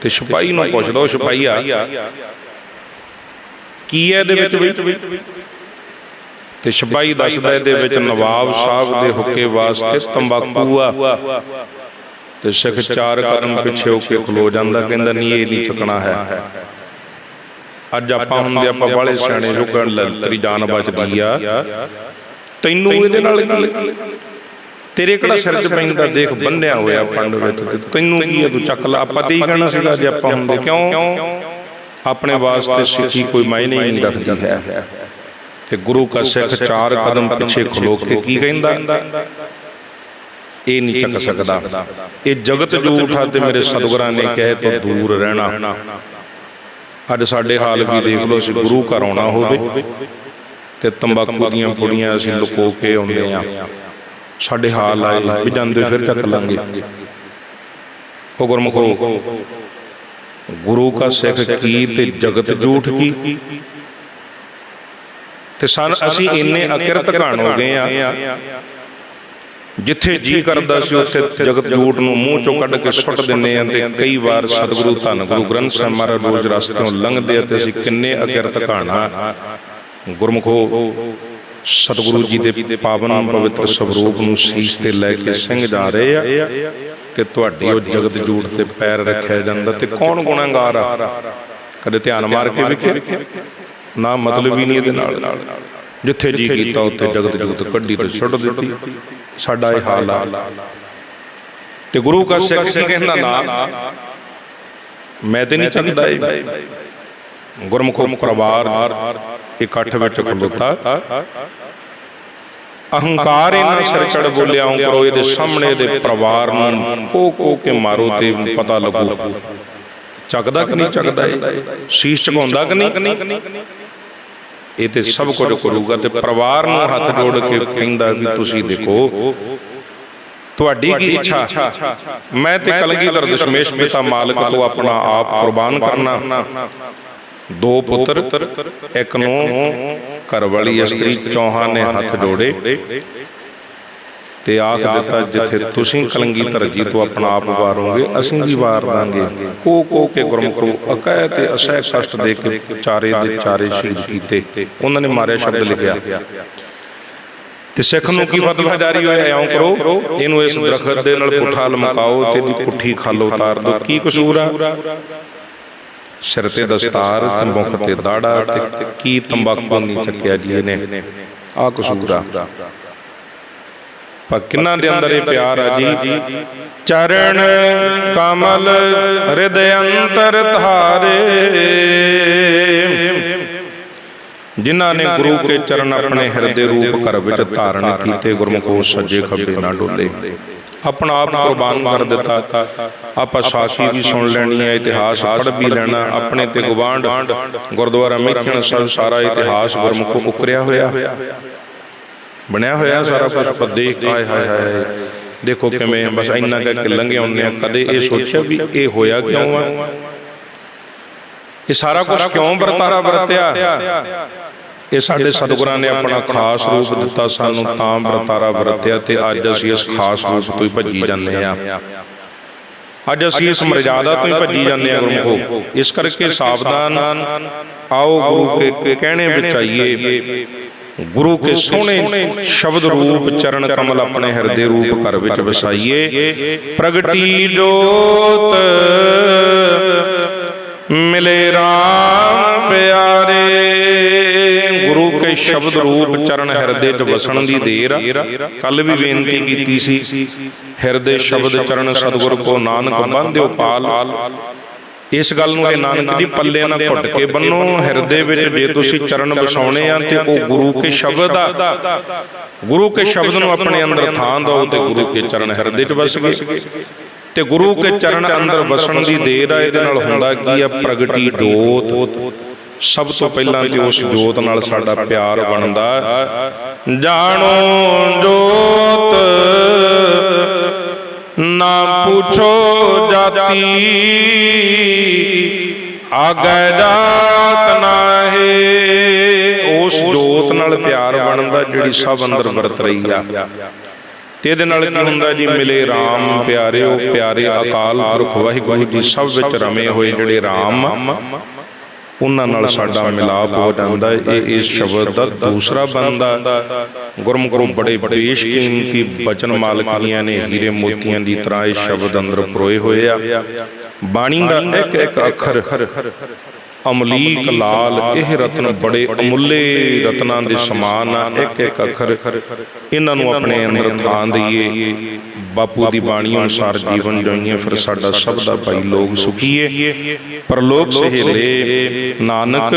ਤੇ ਸਿਪਾਹੀ ਨੂੰ ਪੁੱਛਦਾ ਉਹ ਸਿਪਾਹੀ ਆ ਕੀ ਹੈ ਇਹਦੇ ਵਿੱਚ ਵੀ ਤੇ ਸਿਪਾਹੀ ਦੱਸਦਾ ਇਹਦੇ ਵਿੱਚ ਨਵਾਬ ਸਾਹਿਬ ਦੇ ਹੁੱਕੇ ਵਾਸਤੇ ਤੰਬਾਕੂ ਆ। ਤੇ ਸਿੱਖ ਚਾਰ ਕਦਮ ਪਿੱਛੇ ਹੋ ਕੇ ਖਲੋ ਜਾਂਦਾ ਕਹਿੰਦਾ ਨਹੀਂ ਇਹ ਨਹੀਂ ਚੁੱਕਣਾ ਹੈ। ਅੱਜ ਆਪਾਂ ਹੁੰਦੇ ਆਪਾਂ ਬਾਲੇ ਸਿਆਣੇ ਜੁਗਣ ਤੇਰੀ ਜਾਨ ਬਚਦੀ ਆ। ਤੈਨੂੰ ਇਹਦੇ ਨਾਲ ਕੀ ਤੇਰੇ ਕਿਹੜਾ ਸਿਰ 'ਚ ਪੈਂਦਾ? ਦੇਖ ਬੰਨਿਆ ਹੋਇਆ ਪੰਡ ਵਿੱਚ ਤੇ ਤੈਨੂੰ ਕੀ ਹੈ ਤੂੰ ਚੱਕ ਲਾ? ਆਪਾਂ ਤੇ ਹੀ ਕਹਿਣਾ ਸੀਗਾ ਜੇ ਆਪਾਂ ਹੁੰਦੇ ਕਿਉਂ? ਆਪਣੇ ਵਾਸਤੇ ਸਿੱਖੀ ਕੋਈ ਮਾਇਨੇ ਹੀ ਨਹੀਂ ਰੱਖਦੀ ਹੈ। ਤੇ ਗੁਰੂ ਕਾ ਸਿੱਖ ਚਾਰ ਕਦਮ ਪਿੱਛੇ ਖਲੋ ਕੇ ਕੀ ਕਹਿੰਦਾ? ਇਹ ਨਹੀਂ ਚੱਕ ਸਕਦਾ। ਇਹ ਜਗਤ ਝੂਠਾ ਤੇ ਮੇਰੇ ਸਤਿਗੁਰਾਂ ਨੇ ਕਹੇ ਤੋਂ ਦੂਰ ਰਹਿਣਾ। ਅੱਜ ਸਾਡੇ ਹਾਲ ਵੀ ਦੇਖ ਲਓ ਅਸੀਂ ਗੁਰੂ ਘਰ ਆਉਣਾ ਹੋਵੇ ਤੇ ਤੰਬਾਕੂ ਦੀਆਂ ਪੁੜੀਆਂ ਅਸੀਂ ਲੁਕੋ ਕੇ ਆਉਂਦੇ ਆ ਸਾਡੇ ਹਾਲ ਆਏ ਵੀ ਜਾਂਦੇ ਫਿਰ ਚੱਕ ਲਾਂਗੇ। ਉਹ ਗੁਰਮੁਖੋ ਗੁਰੂ ਕਾ ਸਿੱਖ ਕੀ ਤੇ ਜਗਤ ਝੂਠ ਕੀ? ਤੇ ਸਨ ਅਸੀਂ ਇੰਨੇ ਅਕਿਰਤ ਘਾਣ ਹੋ ਗਏ ਆ ਜਿੱਥੇ ਜੀ ਕਰਦਾ ਸੀ ਉੱਥੇ ਜਗਤ ਝੂਠ ਨੂੰ ਮੂੰਹ ਚੋਂ ਕੱਢ ਕੇ ਸੁੱਟ ਦਿੰਨੇ ਆ ਤੇ ਕਈ ਵਾਰ ਸਤਿਗੁਰੂ ਧੰਨ ਗੁਰੂ ਗ੍ਰੰਥ ਸਾਹਿਬ ਮਹਾਰਾਜ ਰੋਜ਼ ਰਸਤਿਓਂ ਲੰਘਦੇ ਤੇ ਅਸੀਂ ਕਿੰਨੇ ਅਕਿਰਤ ਘਾਣਾ ਗੁਰਮੁਖੋ ਸਤਿਗੁਰੂ ਜੀ ਦੇ ਪਾਵਨ ਪਵਿੱਤਰ ਸਵਰੂਪ ਨੂੰ ਸੀਸ ਤੇ ਲੈ ਕੇ ਸਿੰਘ ਜਾ ਰਹੇ ਆ ਤੇ ਤੁਹਾਡੀ ਉਹ ਜਗਤ ਝੂਠ ਤੇ ਪੈਰ ਰੱਖਿਆ ਜਾਂਦਾ ਤੇ ਕੌਣ ਗੁਨਾਹਗਾਰ ਆ? ਕਦੇ ਧਿਆਨ ਮਾਰ ਕੇ ਵੇਖੇ? ਨਾ ਮਤਲਬ ਹੀ ਨਹੀਂ ਇਹਦੇ ਨਾਲ। ਜਿੱਥੇ ਜੀ ਕੀਤਾ ਉੱਥੇ ਜਗਤ ਜੁਗਤ ਕੱਢੀ ਤੇ ਛੱਡ ਦਿੱਤੀ। ਸਾਡਾ ਇਹ ਹਾਲ ਆ। ਤੇ ਗੁਰੂ ਕਾ ਸਿੱਖ ਕੀ ਕਹਿੰਦਾ ਨਾ ਮੈਂ ਤੇ ਨਹੀਂ ਚੱਲਦਾ ਇਹ ਗੁਰਮੁਖੋ ਪਰਿਵਾਰ ਇਕੱਠ ਵਿੱਚ ਖਲੋਤਾ ਅਹੰਕਾਰ ਇਹਨਾਂ ਸਿਰ ਚੜ ਬੋਲਿਆ ਹੂੰ ਕਰੋ ਇਹਦੇ ਸਾਹਮਣੇ ਦੇ ਪਰਿਵਾਰ ਨੂੰ ਕੋ ਕੋ ਕੇ ਮਾਰੋ ਤੇ ਪਤਾ ਲੱਗੂ। ਚੱਕਦਾ ਕਿ ਨਹੀਂ ਚੱਕਦਾ ਇਹ ਸ਼ੀਸ਼ ਝੁਕਾਉਂਦਾ ਕਿ ਨਹੀਂ? ਇਹ ਤੇ ਸਭ ਕੁਝ ਕਰੂਗਾ ਤੇ ਪਰਿਵਾਰ ਨੂੰ ਹੱਥ ਜੋੜ ਕੇ ਕਹਿੰਦਾ ਵੀ ਤੁਸੀਂ ਦੇਖੋ ਤੁਹਾਡੀ ਕੀ ਇੱਛਾ ਮੈਂ ਤੇ ਕਲਗੀਧਰ ਦਸ਼ਮੇਸ਼ ਪਿਤਾ ਮਾਲਕ ਤੋਂ ਆਪਣਾ ਆਪ ਕੁਰਬਾਨ ਕਰਨਾ। ਦੋ ਪੁੱਤਰ ਇੱਕ ਨੂੰ ਘਰ ਵਾਲੀ ਇਸਤਰੀ ਚੌਹਾਂ ਨੇ ਹੱਥ ਜੋੜੇ। ਤੇ ਆਖ ਦਿੱਤਾ ਜਿੱਥੇ ਤੁਸੀਂ ਕਲੰਗੀਧਰ ਜੀ ਤੋਂ ਆਪਣਾ ਆਪ ਵਾਰੋਗੇ, ਅਸੀਂ ਵੀ ਵਾਰ ਦਾਂਗੇ। ਕੋ ਕੋ ਕੇ ਗੁਰਮੁਖੋ ਅਕਹਿ ਤੇ ਅਸਹਿ ਕਸ਼ਟ ਦੇ ਕੇ ਚਾਰੇ ਦੇ ਚਾਰੇ ਸ਼ਹੀਦ ਕੀਤੇ। ਉਹਨਾਂ ਨੇ ਮਾਰਿਆ ਸ਼ਬਦ ਲਿਖਿਆ। ਤੇ ਸਿੱਖ ਨੂੰ ਕੀ ਫਤਵਾ ਜਾਰੀ ਹੋਇਆ? ਐਂ ਕਰੋ, ਇਹਨੂੰ ਇਸ ਦਰਖਤ ਦੇ ਨਾਲ ਪੁੱਠਾ ਲਮਕਾਓ ਤੇ ਦੀ ਪੁੱਠੀ ਖਾਲੋ ਉਤਾਰ ਦਿਓ। ਕੀ ਕਸੂਰ ਆ? ਸਿਰ ਤੇ ਦਸਤਾਰ ਤੇ ਮੁਖ ਤੇ ਦਾੜਾ ਤੇ ਕੀ ਤੰਬਾਕੂ ਨਹੀਂ ਚੱਕਿਆ ਜੀ ਇਹਨੇ। ਆ ਕਸੂਰ ਆ। ਪਰ ਕਿੰਨਾਂ ਦੇ ਅੰਦਰ ਇਹ ਪਿਆਰ ਆ ਜੀ? ਚਰਨ ਕਮਲ ਹਿਰਦੇ ਅੰਤਰ ਧਾਰੇ। ਜਿਨ੍ਹਾਂ ਨੇ ਗੁਰੂ ਕੇ ਚਰਨ ਆਪਣੇ ਹਿਰਦੇ ਰੂਪ ਘਰ ਵਿੱਚ ਧਾਰਨ ਕੀਤੇ, ਗੁਰਮੁਖੋ ਸੱਜੇ ਖੱਬੇ ਨਾ ਡੋਲੇ। ਆਪਣਾ ਆਪ ਕੁਰਬਾਨ ਕਰ ਦਿੱਤਾ। ਆਪਾਂ ਸਾਖੀ ਵੀ ਸੁਣ ਲੈਣੀ ਹੈ ਇਤਿਹਾਸ ਪੜ੍ਹ ਵੀ ਲੈਣਾ। ਆਪਣੇ ਤੇ ਗਵਾਂਡ ਗੁਰਦੁਆਰਾ ਮੇਖਣ ਸਾਹਿਬ ਸਾਰਾ ਇਤਿਹਾਸ ਗੁਰਮੁਖੋ ਉਕਰਿਆ ਹੋਇਆ। ਬਣਿਆ ਹੋਇਆ ਸਾਰਾ ਕੁਝ ਪਰ ਦੇਖ ਆਏ ਹਾਏ ਹਾਏ। ਦੇਖੋ ਕਿਵੇਂ ਬਸ ਇੰਨਾ ਕੇ ਲੰਘੇ ਆਉਂਦੇ ਆ। ਕਦੇ ਇਹ ਸੋਚਿਆ ਵੀ ਇਹ ਹੋਇਆ ਕਿਉਂ ਆ? ਇਹ ਸਾਰਾ ਕੁਝ ਕਿਉਂ ਵਰਤਾਰਾ ਵਰਤਿਆ? ਇਹ ਸਾਡੇ ਸਤਿਗੁਰਾਂ ਨੇ ਆਪਣਾ ਖਾਸ ਰੂਪ ਦਿੱਤਾ ਸਾਨੂੰ ਤਾਂ ਵਰਤਾਰਾ ਵਰਤਿਆ ਤੇ ਅੱਜ ਅਸੀਂ ਇਸ ਖਾਸ ਰੂਪ ਤੋਂ ਹੀ ਭੱਜੀ ਜਾਂਦੇ ਆ। ਅੱਜ ਅਸੀਂ ਇਸ ਮਰਜ਼ਾਦਾ ਤੋਂ ਹੀ ਭੱਜੀ ਜਾਂਦੇ ਆ ਗੁਰਮੁਖੋ। ਇਸ ਕਰਕੇ ਸਾਵਧਾਨ ਆਓ ਗੁਰੂ ਕੇ ਕਹਿਣੇ ਵਿੱਚ ਆਈਏ। ਗੁਰੂ ਕੇ ਸੋਹਣੇ ਸ਼ਬਦ ਰੂਪ ਚਰਨ ਕਮਲ ਆਪਣੇ ਹਿਰਦੇ ਰੂਪ ਘਰ ਵਿੱਚ ਵਸਾਈਏ। ਪ੍ਰਗਟੀ ਜੋਤ ਮਿਲੇ RAM ਪਿਆਰੇ। ਗੁਰੂ ਕੇ ਸ਼ਬਦ ਰੂਪ ਚਰਨ ਹਿਰਦੇ 'ਚ ਵਸਣ ਦੀ ਦੇਰ। ਕੱਲ ਵੀ ਬੇਨਤੀ ਕੀਤੀ ਸੀ। ਹਿਰਦੇ ਸ਼ਬਦ ਚਰਨ ਸਤਿਗੁਰ ਕੋ ਨਾਨਕ ਬੰਧਿਓ ਪਾਲ। ਇਸ ਗੱਲ ਨੂੰ ਇਹ ਨਾਨਕ ਜੀ ਪੱਲੇ ਨਾਲ ਘੁੱਟ ਕੇ ਬੰਨੋ ਹਿਰਦੇ ਵਿੱਚ ਜੇ ਤੁਸੀਂ ਚਰਨ ਵਸਾਉਣੇ ਆ ਤੇ ਉਹ ਗੁਰੂ ਕੇ ਸ਼ਬਦ ਆ। ਗੁਰੂ ਕੇ ਸ਼ਬਦ ਨੂੰ ਆਪਣੇ ਅੰਦਰ ਥਾਂ ਦਿਓ ਤੇ ਗੁਰੂ ਕੇ ਚਰਨ ਹਿਰਦੇ 'ਚ ਵਸ ਗਏ ਤੇ ਗੁਰੂ ਕੇ ਚਰਨ ਅੰਦਰ ਵਸਣ ਦੀ ਦੇਰ ਆ ਇਹਦੇ ਨਾਲ ਹੁੰਦਾ ਕੀ ਆ? ਪ੍ਰਗਟੀ ਜੋਤ। ਸਭ ਤੋਂ ਪਹਿਲਾਂ ਤੇ ਉਸ ਜੋਤ ਨਾਲ ਸਾਡਾ ਪਿਆਰ ਬਣਦਾ। ਜਾਣੋ ਜੋਤ। ਨਾ ਪੁੱਛੋ ਜਾਤੀ। ਆਗੈ ਜਾਤ ਨਾਹੀ ਉਸ ਜੋਤ ਨਾਲ ਪਿਆਰ ਬਣਦਾ ਜਿਹੜੀ ਸਭ ਅੰਦਰ ਵਰਤ ਰਹੀ ਆ। ਤੇ ਇਹਦੇ ਨਾਲ ਕੀ ਹੁੰਦਾ ਜੀ? ਮਿਲੇ RAM ਪਿਆਰਿਓ, ਪਿਆਰੇ ਅਕਾਲ ਪੁਰਖ ਵਾਹਿਗੁਰੂ ਜੀ, ਸਭ ਵਿੱਚ ਰਮੇ ਹੋਏ ਜਿਹੜੇ RAM ਉਹਨਾਂ ਨਾਲ ਸਾਡਾ ਮਿਲਾਪ ਹੋ ਜਾਂਦਾ ਇਹ ਇਸ ਸ਼ਬਦ ਦਾ ਦੂਸਰਾ ਬੰਦਾ ਗੁਰਮੁਖੋਂ ਬੜੇ ਬੇਸ਼ਕੀਮਤੀ ਬਚਨ ਮਾਲਕੀਆਂ ਨੇ। ਹੀਰੇ ਮੋਤੀਆਂ ਦੀ ਤਰ੍ਹਾਂ ਇਹ ਸ਼ਬਦ ਅੰਦਰ ਪਰੋਏ ਹੋਏ ਆ। ਬਾਣੀ ਦਾ ਇੱਕ ਇੱਕ ਅੱਖਰ ਅਮਲੀਕ ਲਾਲ ਇਹ ਰਤਨ ਬੜੇ ਅਮੁੱਲੇ ਰਤਨਾਂ ਦੇ ਸਮਾਨ ਆ। ਇੱਕ ਇੱਕ ਅੱਖਰ। ਇਹਨਾਂ ਨੂੰ ਆਪਣੇ ਅੰਦਰ ਥਾਂ ਦਈਏ। ਬਾਪੂ ਦੀ ਬਾਣੀ ਅਨੁਸਾਰ ਜੀਵਨ ਜਿਉਈਏ, ਫਿਰ ਸਾਡਾ ਸਭ ਦਾ ਭਾਈ ਲੋਕ ਸੁਖੀਏ। ਪਰਲੋਕ ਸਹੇਲੇ, ਨਾਨਕ,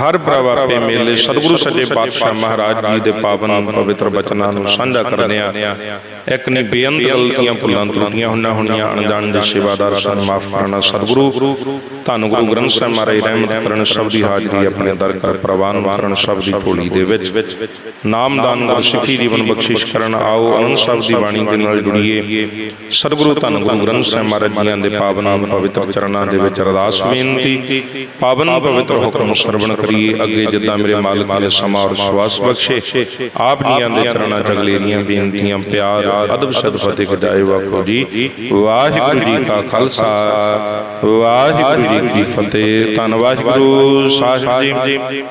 ਹਰ ਪ੍ਰਵਾਪੇ ਮੇਲੇ, ਸਤਿਗੁਰੂ ਸੱਚੇ ਪਾਤਸ਼ਾਹ ਮਹਾਰਾਜ ਜੀ ਦੇ ਪਾਵਨ ਪਵਿੱਤਰ ਬਚਨਾਂ ਨੂੰ ਸਾਂਝਾ ਕਰਦੇ ਆ। ਇੱਕ ਨੇ ਬੇਅੰਤ ਗਲਤੀਆਂ, ਭੁੱਲਾਂ, ਤਰੁੱਟੀਆਂ ਹੁੰਨਾ ਹੋਣੀਆਂ, ਅਣਜਾਣ ਦੇ ਸੇਵਾਦਾਰ ਸਾਨੂੰ, ਮਾਫ ਕਰਨਾ ਸਤਿਗੁਰੂ। ਧੰਨ ਗੁਰੂ ਗ੍ਰੰਥ ਸਾਹਿਬ ਮਹਾਰਾਜ ਰਹਿਮਤ ਕਰਨ ਸਭ ਦੀ ਹਾਜ਼ਰੀ ਆਪਣੇ ਦਰ ਕਰ ਪ੍ਰਵਾਨ ਕਰਨ ਸਭ ਦੀ ਝੋਲੀ ਦੇ ਵਿੱਚ। ਨਾਮਦਾਨ ਗੁਰ ਸਿੱਖੀ ਜੀਵਨ ਬਖਸ਼ਿਸ਼ ਕਰਨ। ਆਓ ਅਨੰਦ ਸਾਹਿਬ ਦੀ ਬਾਣੀ ਦੇ ਨਾਲ ਜੁੜੀਏ। ਸਤਿਗੁਰੂ ਧੰਨ ਗੁਰੂ ਗ੍ਰੰਥ ਸਾਹਿਬ ਮਹਾਰਾਜ ਜੀਆਂ ਦੇ ਪਾਵਨ ਪਵਿੱਤਰ ਚਰਨਾਂ ਦੇ ਵਿੱਚ ਅਰਦਾਸ ਬੇਨਤੀ। ਪਾਵਨ ਪਵਿੱਤਰ ਹੁਕਮ ਸਰਵਣ ਕਰੀਏ। ਅੱਗੇ ਜਿੱਦਾਂ ਮੇਰੇ ਮਾਲਕ ਨੇ ਸਮਾਂ ਔਰ ਸਵਾਸ ਬਖਸ਼ੇ। ਆਪ ਜੀਆਂ ਦੇ ਚਰਨਾਂ ਚ ਅਗਲੇਰੀਆਂ ਬੇਨਤੀਆਂ ਪਿਆਰ ਅਦਬ ਸਦ ਫਤਿਹ ਕਰਾਏ ਬਾਪੂ ਜੀ ਵਾਹਿਗੁਰੂ ਜੀ। ਕਾ ਖਾਲਸਾ ਵਾਹਿਗੁਰੂ ਜੀ ਕੀ ਫਤਿਹ। ਧੰਨ ਵਾਹਿਗੁਰੂ ਸਾਹਿਬ ਜੀ।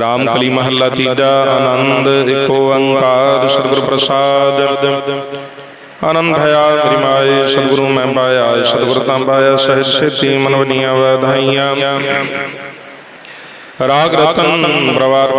ਰਾਮ ਕਲੀ ਮਹੱਲਾ ਤੀਜਾ, ਆਨੰਦ ਇਕ ਓੰਕਾਰ ਸਤਿਗੁਰ ਪ੍ਰਸਾਦ। ਆਨੰਦ ਭਇਆ ਮੇਰੀ ਸਤਿਗੁਰੂ ਮੈਂ ਪਾਇਆ, ਸਤਿਗੁਰ ਤਾਂ ਪਾਇਆ, ਸਹਿਜ ਸੇਤੀ ਮਨ ਵਨੀਆਂ ਵਧਾਈਆਂ। ਰਾਗ ਰਤਨ ਪ੍ਰਵਾਰ